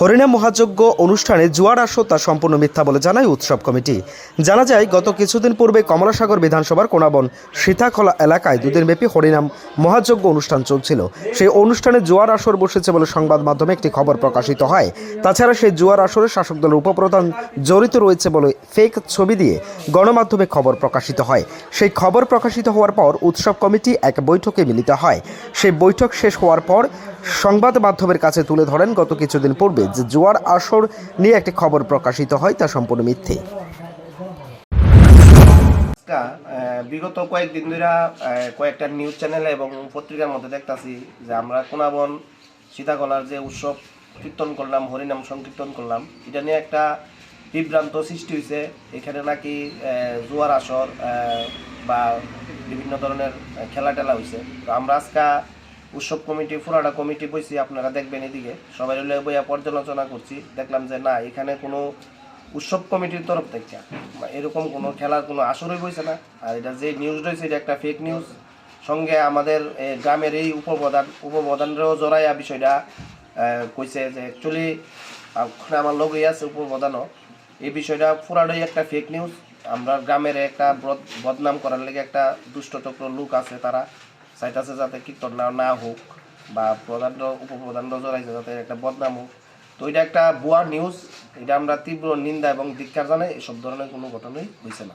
হরিনাম মহাযজ্ঞ অনুষ্ঠানে জুয়ার আসর তা সম্পূর্ণ মিথ্যা বলে জানায় উৎসব কমিটি। জানা যায়, গত কিছুদিন পূর্বে কমলাসাগর বিধানসভার কোনাবন সীতাখলা এলাকায় দুদিনব্যাপী হরিনাম মহাযজ্ঞ অনুষ্ঠান চলছিল। সেই অনুষ্ঠানে জুয়ার আসর বসেছে বলে সংবাদ মাধ্যমে একটি খবর প্রকাশিত হয়। তাছাড়া সেই জুয়ার আসরে শাসক দলের উপপ্রধান জড়িত রয়েছে বলে ফেক ছবি দিয়ে গণমাধ্যমে খবর প্রকাশিত হয়। সেই খবর প্রকাশিত হওয়ার পর উৎসব কমিটি এক বৈঠকে মিলিত হয়। সেই বৈঠক শেষ হওয়ার পর সংবাদ মাধ্যমের কাছে তুলে ধরেন গত কিছুদিন পূর্বে যে জোয়ার আসর নিয়ে একটি খবর প্রকাশিত হয়, তা সম্পূর্ণ মিথ্যে। বিগত কয়েকদিন ধরে কয়েকটা নিউজ চ্যানেলে এবং পত্রিকার মধ্যে দেখতাছি যে আমরা কোনাবন সীতাকলার যে উৎসব কীর্তন করলাম, হরিনাম সংকীর্তন করলাম, এটা নিয়ে একটা বিভ্রান্ত সৃষ্টি হয়েছে এখানে নাকি জুয়ার আসর বা বিভিন্ন ধরনের খেলা টেলা হয়েছে তো আমরা আজকা উৎসব কমিটি ফুরাটা কমিটি বইছি, আপনারা দেখবেন এদিকে। সবাই বইয়া পর্যালোচনা করছি। দেখলাম যে না, এখানে কোনো উৎসব কমিটির তরফ থেকে এরকম কোনো খেলার কোনো আসরই বইছে না। আর এটা যে নিউজ রয়েছে, এটা একটা ফেক নিউজ সঙ্গে আমাদের গ্রামের এই উপপ্রধান, উপপ্রধানরাও জড়াইয়া বিষয়টা কইছে যে অ্যাকচুয়ালি আমার লগেই আছে উপপ্রধানও। এই বিষয়টা পুরাটাই একটা ফেক নিউজ আমরা গ্রামের একটা বদ- বদনাম করার লেগে একটা দুষ্টচক্র লোক আছে তারা। চাইতেছে যাতে কীর্তন না না হোক বা প্রধান উপপ্রধান জড়াইছে যাতে একটা বদনাম হোক। তো এটা একটা ভুয়া নিউজ এটা আমরা তীব্র নিন্দা এবং ধিক্ষার জানাই, এসব ধরনের কোনো ঘটনাই হয়েছে না।